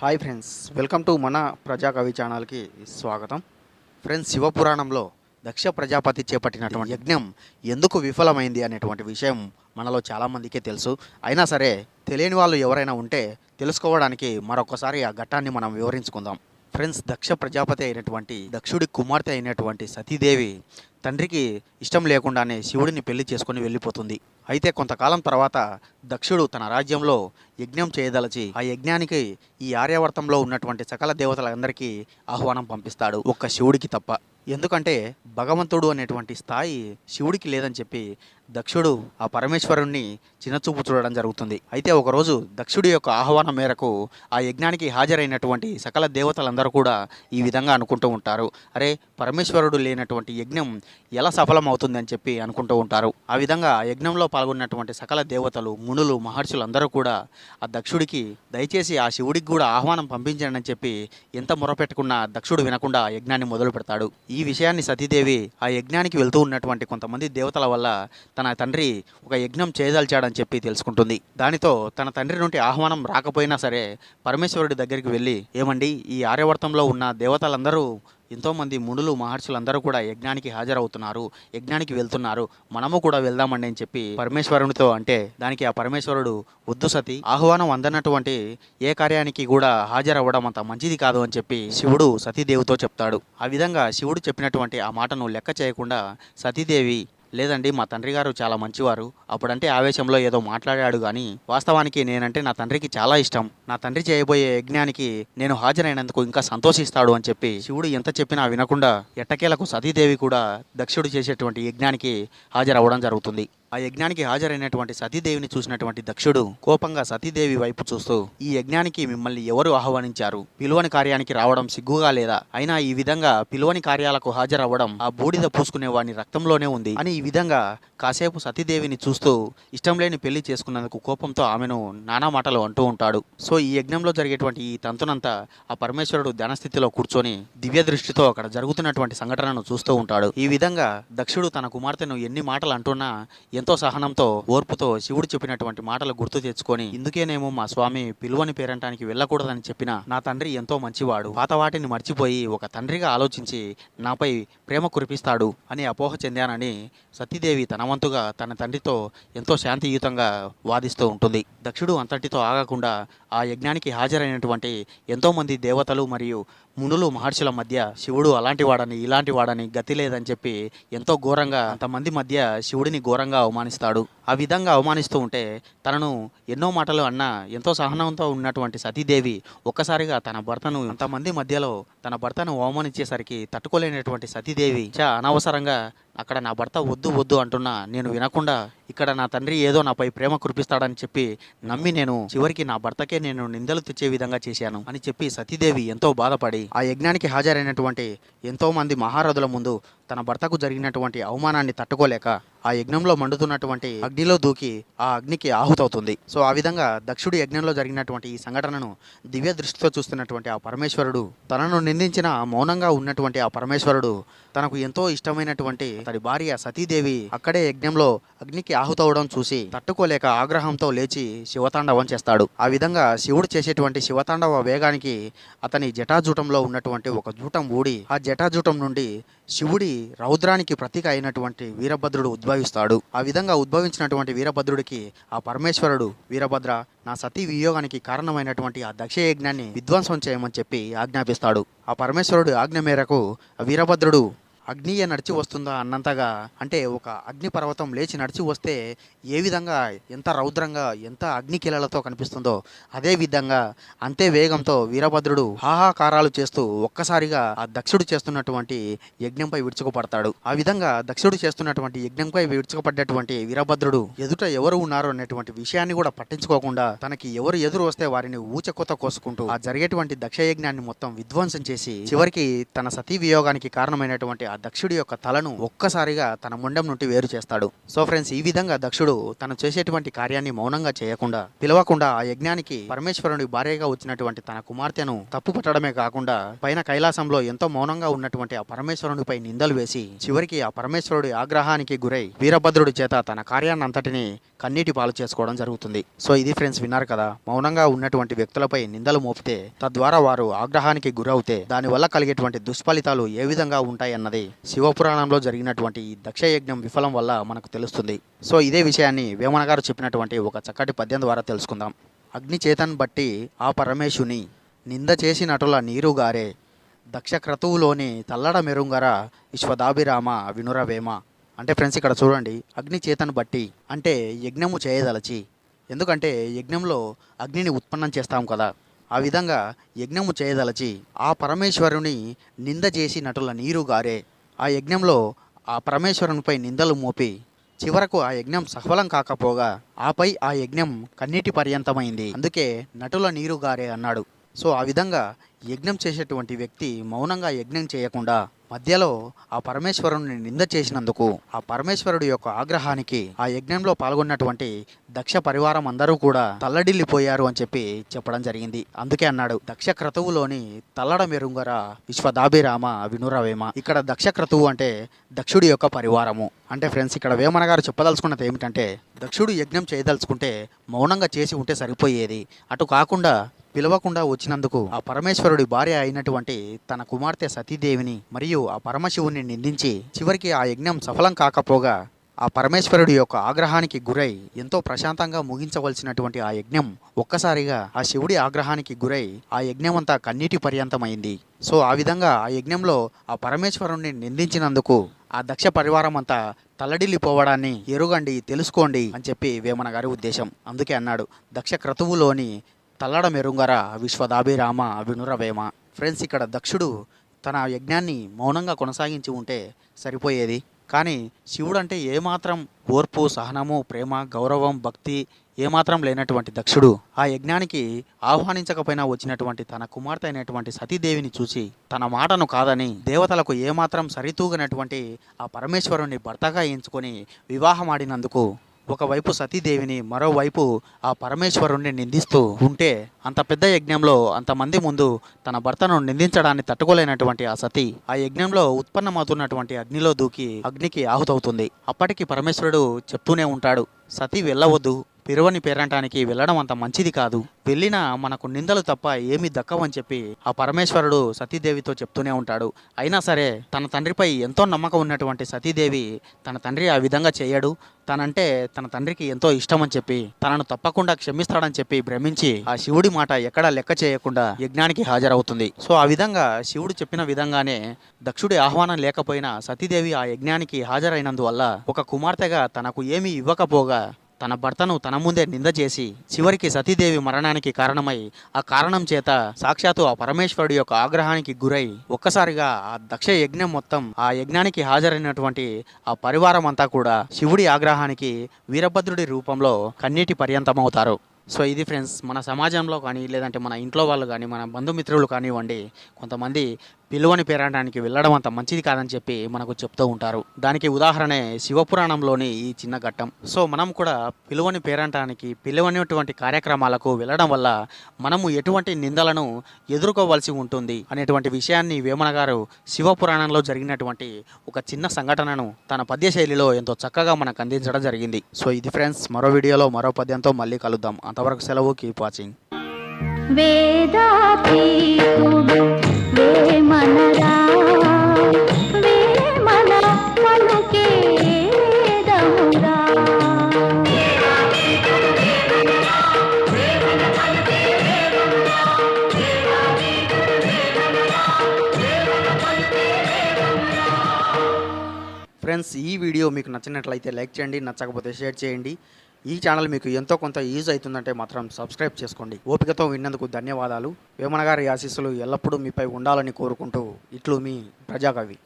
Hi friends welcome to మన ప్రజాకవి ఛానల్కి స్వాగతం. ఫ్రెండ్స్ శివపురాణంలో దక్ష ప్రజాపతి చేపట్టినటువంటి యజ్ఞం ఎందుకు విఫలమైంది అనేటువంటి విషయం మనలో చాలామందికే తెలుసు. అయినా సరే తెలియని వాళ్ళు ఎవరైనా ఉంటే తెలుసుకోవడానికి మరొకసారి ఆ ఘట్టాన్ని మనం వివరించుకుందాం. ఫ్రెండ్స్ దక్ష ప్రజాపతి అయినటువంటి దక్షుడి కుమార్తె అయినటువంటి సతీదేవి తండ్రికి ఇష్టం లేకుండానే శివుడిని పెళ్ళి చేసుకుని వెళ్ళిపోతుంది. అయితే కొంతకాలం తర్వాత దక్షుడు తన రాజ్యంలో యజ్ఞం చేయదలచి ఆ యజ్ఞానికి ఈ ఆర్యావర్తంలో ఉన్నటువంటి సకల దేవతలందరికీ ఆహ్వానం పంపిస్తాడు ఒక్క శివుడికి తప్ప. ఎందుకంటే భగవంతుడు అనేటువంటి స్థాయి శివుడికి లేదని చెప్పి దక్షుడు ఆ పరమేశ్వరుణ్ణి చిన్నచూపు చూడడం జరుగుతుంది. అయితే ఒకరోజు దక్షుడి యొక్క ఆహ్వానం మేరకు ఆ యజ్ఞానికి హాజరైనటువంటి సకల దేవతలందరూ కూడా ఈ విధంగా అనుకుంటూ ఉంటారు. అరే పరమేశ్వరుడు లేనటువంటి యజ్ఞం ఎలా సఫలం అవుతుంది అని చెప్పి అనుకుంటూ ఉంటారు. ఆ విధంగా ఆ యజ్ఞంలో పాల్గొన్నటువంటి సకల దేవతలు మునులు మహర్షులు అందరూ కూడా ఆ దక్షుడికి దయచేసి ఆ శివుడికి కూడా ఆహ్వానం పంపించండి అని చెప్పి ఎంత మొరపెట్టుకున్నా దక్షుడు వినకుండా ఆ యజ్ఞాన్ని మొదలు పెడతాడు ఈ విషయాన్ని సతీదేవి ఆ యజ్ఞానికి వెళ్తూ ఉన్నటువంటి కొంతమంది దేవతల వల్ల తన తండ్రి ఒక యజ్ఞం చేయదలిచాడని చెప్పి తెలుసుకుంటుంది. దానితో తన తండ్రి నుండి ఆహ్వానం రాకపోయినా సరే పరమేశ్వరుడి దగ్గరికి వెళ్ళి ఏమండి ఈ ఆర్యవర్తంలో ఉన్న దేవతలందరూ ఎంతోమంది మునులు మహర్షులందరూ కూడా యజ్ఞానికి హాజరవుతున్నారు యజ్ఞానికి వెళ్తున్నారు మనము కూడా వెళ్దామండి అని చెప్పి పరమేశ్వరునితో అంటే దానికి ఆ పరమేశ్వరుడు వద్దు సతి ఆహ్వానం అందనటువంటి ఏ కార్యానికి కూడా హాజరవ్వడం అంత మంచిది కాదు అని చెప్పి శివుడు సతీదేవితో చెప్తాడు. ఆ విధంగా శివుడు చెప్పినటువంటి ఆ మాటను లెక్క చేయకుండా సతీదేవి లేదండి మా తండ్రి గారు చాలా మంచివారు. అప్పుడంటే ఆవేశంలో ఏదో మాట్లాడాడు కానీ వాస్తవానికి నేనంటే నా తండ్రికి చాలా ఇష్టం. నా తండ్రి చేయబోయే యజ్ఞానికి నేను హాజరైనందుకు ఇంకా సంతోషిస్తాడు అని చెప్పి శివుడు ఎంత చెప్పినా వినకుండా ఎట్టకేలకు సతీదేవి కూడా దక్షుడు చేసేటువంటి యజ్ఞానికి హాజరవ్వడం జరుగుతుంది. ఆ యజ్ఞానికి హాజరైనటువంటి సతీదేవిని చూసినటువంటి దక్షుడు కోపంగా సతీదేవి వైపు చూస్తూ ఈ యజ్ఞానికి మిమ్మల్ని ఎవరు ఆహ్వానించారు? పిలువని కార్యానికి రావడం సిగ్గుగా లేదా? అయినా ఈ విధంగా పిలువని కార్యాలకు హాజరవ్వడం ఆ బూడిద పూసుకునేవాడిని రక్తంలోనే ఉంది. అని ఈ విధంగా కాసేపు సతీదేవిని చూస్తూ ఇష్టం లేని పెళ్ళి చేసుకున్నందుకు కోపంతో ఆమెను నానా మాటలు అంటూ ఉంటాడు. సో ఈ యజ్ఞంలో జరిగేటువంటి ఈ తంతునంతా ఆ పరమేశ్వరుడు ధ్యానస్థితిలో కూర్చొని దివ్య దృష్టితో అక్కడ జరుగుతున్నటువంటి సంఘటనను చూస్తూ ఉంటాడు. ఈ విధంగా దక్షుడు తన కుమార్తెను ఎన్ని మాటలు అంటున్నా ఎంతో సహనంతో ఓర్పుతో శివుడు చెప్పినటువంటి మాటలు గుర్తు తెచ్చుకొని ఇందుకేనేమో మా స్వామి పిలువని పేరంటానికి వెళ్ళకూడదని చెప్పిన నా తండ్రి ఎంతో మంచివాడు. పాత వాటిని మర్చిపోయి ఒక తండ్రిగా ఆలోచించి నాపై ప్రేమ కురిపిస్తాడు అని అపోహ చెందానని సతీదేవి తన వంతుగా తన తండ్రితో ఎంతో శాంతియుతంగా వాదిస్తూ ఉంటుంది. దక్షుడు అంతటితో ఆగకుండా ఆ యజ్ఞానికి హాజరైనటువంటి ఎంతోమంది దేవతలు మరియు మునులు మహర్షుల మధ్య శివుడు అలాంటి వాడని ఇలాంటి వాడని గతి లేదని చెప్పి ఎంతో ఘోరంగా అంతమంది మధ్య శివుడిని ఘోరంగా అవమానిస్తాడు. ఆ విధంగా అవమానిస్తూ ఉంటే తనను ఎన్నో మాటలు అన్న ఎంతో సహనంతో ఉన్నటువంటి సతీదేవి ఒక్కసారిగా తన భర్తను ఇంతమంది మధ్యలో తన భర్తను అవమానించేసరికి తట్టుకోలేనటువంటి సతీదేవి చా అనవసరంగా అక్కడ నా భర్త వద్దు వద్దు అంటున్నా. నేను వినకుండా ఇక్కడ నా తండ్రి ఏదో నాపై ప్రేమ కురిపిస్తాడని చెప్పి నమ్మి నేను చివరికి నా భర్తకే నేను నిందలు తెచ్చే విధంగా చేశాను అని చెప్పి సతీదేవి ఎంతో బాధపడి ఆ యజ్ఞానికి హాజరైనటువంటి ఎంతో మంది మహారథుల ముందు తన భర్తకు జరిగినటువంటి అవమానాన్ని తట్టుకోలేక ఆ యజ్ఞంలో మండుతున్నటువంటి అగ్నిలో దూకి ఆ అగ్నికి ఆహుతవుతుంది. సో ఆ విధంగా దక్షుడి యజ్ఞంలో జరిగినటువంటి ఈ సంఘటనను దివ్య దృష్టితో చూస్తున్నటువంటి ఆ పరమేశ్వరుడు తనను నిందించిన మౌనంగా ఉన్నటువంటి ఆ పరమేశ్వరుడు తనకు ఎంతో ఇష్టమైనటువంటి అతడి భార్య సతీదేవి అక్కడే యజ్ఞంలో అగ్నికి ఆహుతవడం చూసి తట్టుకోలేక ఆగ్రహంతో లేచి శివతాండవం చేస్తాడు. ఆ విధంగా శివుడు చేసేటువంటి శివతాండవ వేగానికి అతని జటాజూటంలో ఉన్నటువంటి ఒక జూటం ఊడి ఆ జటాజూటం నుండి శివుడి రౌద్రానికి ప్రతీక అయినటువంటి వీరభద్రుడు ఉద్భవిస్తాడు. ఆ విధంగా ఉద్భవించినటువంటి వీరభద్రుడికి ఆ పరమేశ్వరుడు వీరభద్ర నా సతీ వియోగానికి కారణమైనటువంటి ఆ దక్ష యజ్ఞాన్ని విధ్వంసం చేయమని చెప్పి ఆజ్ఞాపిస్తాడు. ఆ పరమేశ్వరుడు ఆజ్ఞ మేరకు వీరభద్రుడు అగ్నియే నడిచి వస్తుందా అన్నంతగా అంటే ఒక అగ్ని పర్వతం లేచి నడిచి వస్తే ఏ విధంగా ఎంత రౌద్రంగా ఎంత అగ్ని కిలలతో కనిపిస్తుందో అదే విధంగా అంతే వేగంతో వీరభద్రుడు హాహాకారాలు చేస్తూ ఒక్కసారిగా ఆ దక్షుడు చేస్తున్నటువంటి యజ్ఞంపై విడుచుకుపడతాడు ఆ విధంగా దక్షుడు చేస్తున్నటువంటి యజ్ఞంపై విడుచుకుపడ్డటువంటి వీరభద్రుడు ఎదుట ఎవరు ఉన్నారు అనేటువంటి విషయాన్ని కూడా పట్టించుకోకుండా తనకి ఎవరు ఎదురు వస్తే వారిని ఊచకొత కోసుకుంటూ ఆ జరిగేటువంటి దక్ష యజ్ఞాన్ని మొత్తం విధ్వంసం చేసి చివరికి తన సతీ వియోగానికి కారణమైనటువంటి దక్షుడి యొక్క తలను ఒక్కసారిగా తన ముండం నుండి వేరు చేస్తాడు. సో ఫ్రెండ్స్ ఈ విధంగా దక్షుడు తను చేసేటువంటి కార్యాన్ని మౌనంగా చేయకుండా పిలవకుండా ఆ యజ్ఞానికి పరమేశ్వరుడి భార్యగా వచ్చినటువంటి తన కుమార్తెను తప్పు పట్టడమే కాకుండా పైన కైలాసంలో ఎంతో మౌనంగా ఉన్నటువంటి ఆ పరమేశ్వరునిపై నిందలు వేసి చివరికి ఆ పరమేశ్వరుడి ఆగ్రహానికి గురై వీరభద్రుడి చేత తన కార్యాన్ని అంతటిని కన్నీటి పాలు చేసుకోవడం జరుగుతుంది. సో ఇది ఫ్రెండ్స్ విన్నారు కదా మౌనంగా ఉన్నటువంటి వ్యక్తులపై నిందలు మోపితే తద్వారా వారు ఆగ్రహానికి గురవుతే దానివల్ల కలిగేటువంటి దుష్ఫలితాలు ఏ విధంగా ఉంటాయన్నది శివపురాణంలో జరిగినటువంటి ఈ దక్ష యజ్ఞం విఫలం వల్ల మనకు తెలుస్తుంది. సో ఇదే విషయాన్ని వేమన గారు చెప్పినటువంటి ఒక చక్కటి పద్యం ద్వారా తెలుసుకుందాం. అగ్ని చేతన్ బట్టి ఆ పరమేశుని నింద చేసి నటుల నీరుగారే దక్ష క్రతువులోని తల్లడ మెరుంగర విశ్వదాభిరామ వినురవేమ. అంటే ఫ్రెండ్స్ ఇక్కడ చూడండి అగ్ని చేతను బట్టి అంటే యజ్ఞము చేయదలచి. ఎందుకంటే యజ్ఞంలో అగ్నిని ఉత్పన్నం చేస్తాం కదా. ఆ విధంగా యజ్ఞము చేయదలచి ఆ పరమేశ్వరుని నింద చేసి నటుల నీరు గారే ఆ యజ్ఞంలో ఆ పరమేశ్వరునిపై నిందలు మోపి చివరకు ఆ యజ్ఞం సఫలం కాకపోగా ఆపై ఆ యజ్ఞం కన్నీటి పర్యంతమైంది. అందుకే నటుల నీరు గారే అన్నాడు. సో ఆ విధంగా యజ్ఞం చేసేటువంటి వ్యక్తి మౌనంగా యజ్ఞం చేయకుండా మధ్యలో ఆ పరమేశ్వరుని నింద చేసినందుకు ఆ పరమేశ్వరుడు యొక్క ఆగ్రహానికి ఆ యజ్ఞంలో పాల్గొన్నటువంటి దక్ష పరివారం అందరూ కూడా తల్లడిల్లిపోయారు అని చెప్పి చెప్పడం జరిగింది. అందుకే అన్నాడు దక్ష క్రతువులోని తల్లడ మెరుంగర విశ్వదాభిరామ వినురవేమ. ఇక్కడ దక్ష క్రతువు అంటే దక్షుడి యొక్క పరివారము. అంటే ఫ్రెండ్స్ ఇక్కడ వేమన గారు చెప్పదలుచుకున్నది ఏమిటంటే దక్షుడు యజ్ఞం చేయదలుచుకుంటే మౌనంగా చేసి ఉంటే సరిపోయేది. అటు కాకుండా పిలవకుండా వచ్చినందుకు ఆ పరమేశ్వరుడి భార్య అయినటువంటి తన కుమార్తె సతీదేవిని మరియు ఆ పరమశివుని నిందించి చివరికి ఆ యజ్ఞం సఫలం కాకపోగా ఆ పరమేశ్వరుడి యొక్క ఆగ్రహానికి గురై ఎంతో ప్రశాంతంగా ముగించవలసినటువంటి ఆ యజ్ఞం ఒక్కసారిగా ఆ శివుడి ఆగ్రహానికి గురై ఆ యజ్ఞం అంతా కన్నీటి పర్యంతమైంది. సో ఆ విధంగా ఆ యజ్ఞంలో ఆ పరమేశ్వరుణ్ణి నిందించినందుకు ఆ దక్ష పరివారం అంతా తల్లడిల్లిపోవడాన్ని ఎరుగండి తెలుసుకోండి అని చెప్పి వేమన గారి ఉద్దేశం. అందుకే అన్నాడు దక్ష క్రతువులోని తల్లడ మెరుంగర విశ్వదాభిరామ వినురవేమ. ఫ్రెండ్స్ ఇక్కడ దక్షుడు తన యజ్ఞాన్ని మౌనంగా కొనసాగించి ఉంటే సరిపోయేది. కానీ శివుడు అంటే ఏమాత్రం ఓర్పు సహనము ప్రేమ గౌరవం భక్తి ఏమాత్రం లేనటువంటి దక్షుడు. ఆ యజ్ఞానికి ఆహ్వానించకపోయినా వచ్చినటువంటి తన కుమార్తె అయినటువంటి సతీదేవిని చూసి తన మాటను కాదని దేవతలకు ఏమాత్రం సరితూగనటువంటి ఆ పరమేశ్వరుని భర్తగా ఎంచుకొని వివాహమాడినందుకు ఒకవైపు సతీదేవిని మరోవైపు ఆ పరమేశ్వరుణ్ణి నిందిస్తూ ఉంటే అంత పెద్ద యజ్ఞంలో అంతమంది ముందు తన భర్తను నిందించడాన్ని తట్టుకోలేనటువంటి ఆ సతి ఆ యజ్ఞంలో ఉత్పన్నమవుతున్నటువంటి అగ్నిలో దూకి అగ్నికి ఆహుతవుతుంది. అప్పటికి పరమేశ్వరుడు చెప్తూనే ఉంటాడు సతీ వెళ్ళవద్దు పిరువని పేరంటానికి వెళ్ళడం అంత మంచిది కాదు. వెళ్ళినా మనకు నిందలు తప్ప ఏమీ దక్కవని చెప్పి ఆ పరమేశ్వరుడు సతీదేవితో చెప్తూనే ఉంటాడు. అయినా సరే తన తండ్రిపై ఎంతో నమ్మకం ఉన్నటువంటి సతీదేవి తన తండ్రి ఆ విధంగా చేయడు. తనంటే తన తండ్రికి ఎంతో ఇష్టమని చెప్పి తనను తప్పకుండా క్షమిస్తాడని చెప్పి భ్రమించి ఆ శివుడి మాట ఎక్కడా లెక్క చేయకుండా యజ్ఞానికి హాజరవుతుంది. సో ఆ విధంగా శివుడు చెప్పిన విధంగానే దక్షుడి ఆహ్వానం లేకపోయినా సతీదేవి ఆ యజ్ఞానికి హాజరైనందువల్ల ఒక కుమార్తెగా తనకు ఏమీ ఇవ్వకపోగా తన భర్తను తన ముందే నింద చేసి చివరికి సతీదేవి మరణానికి కారణమై ఆ కారణం చేత సాక్షాత్తు ఆ పరమేశ్వరుడి యొక్క ఆగ్రహానికి గురై ఒక్కసారిగా ఆ దక్ష యజ్ఞం మొత్తం ఆ యజ్ఞానికి హాజరైనటువంటి ఆ పరివారం అంతా కూడా శివుడి ఆగ్రహానికి వీరభద్రుడి రూపంలో కన్నీటి పర్యంతమవుతారు. సో ఇది ఫ్రెండ్స్ మన సమాజంలో కానీ లేదంటే మన ఇంట్లో వాళ్ళు కానీ మన బంధుమిత్రులు కానివ్వండి కొంతమంది పిలువని పేరంటానికి వెళ్ళడం అంత మంచిది కాదని చెప్పి మనకు చెప్తూ ఉంటారు. దానికి ఉదాహరణే శివపురాణంలోని ఈ చిన్న ఘట్టం. సో మనం కూడా పిలువని పేరంటానికి పిలువనేటువంటి కార్యక్రమాలకు వెళ్ళడం వల్ల మనము ఎటువంటి నిందలను ఎదుర్కోవాల్సి ఉంటుంది అనేటువంటి విషయాన్ని వేమన గారు శివపురాణంలో జరిగినటువంటి ఒక చిన్న సంఘటనను తన పద్య శైలిలో ఎంతో చక్కగా మనకు అందించడం జరిగింది. సో ఇది ఫ్రెండ్స్ మరో వీడియోలో మరో పద్యంతో మళ్ళీ కలుద్దాం. అంతవరకు సెలవు కీప్ వాచింగ్. వేదాతీతుడు ఫ్రెండ్స్ ఈ వీడియో మీకు నచ్చినట్లయితే లైక్ చేయండి నచ్చకపోతే షేర్ చేయండి. ఈ ఛానల్ మీకు ఎంతో కొంత యూజ్ అవుతుందంటే మాత్రం సబ్స్క్రైబ్ చేసుకోండి. ఓపికతో విన్నందుకు ధన్యవాదాలు. వేమన గారి ఆశీస్సులు ఎల్లప్పుడూ మీపై ఉండాలని కోరుకుంటూ ఇట్లు మీ ప్రజాకవి.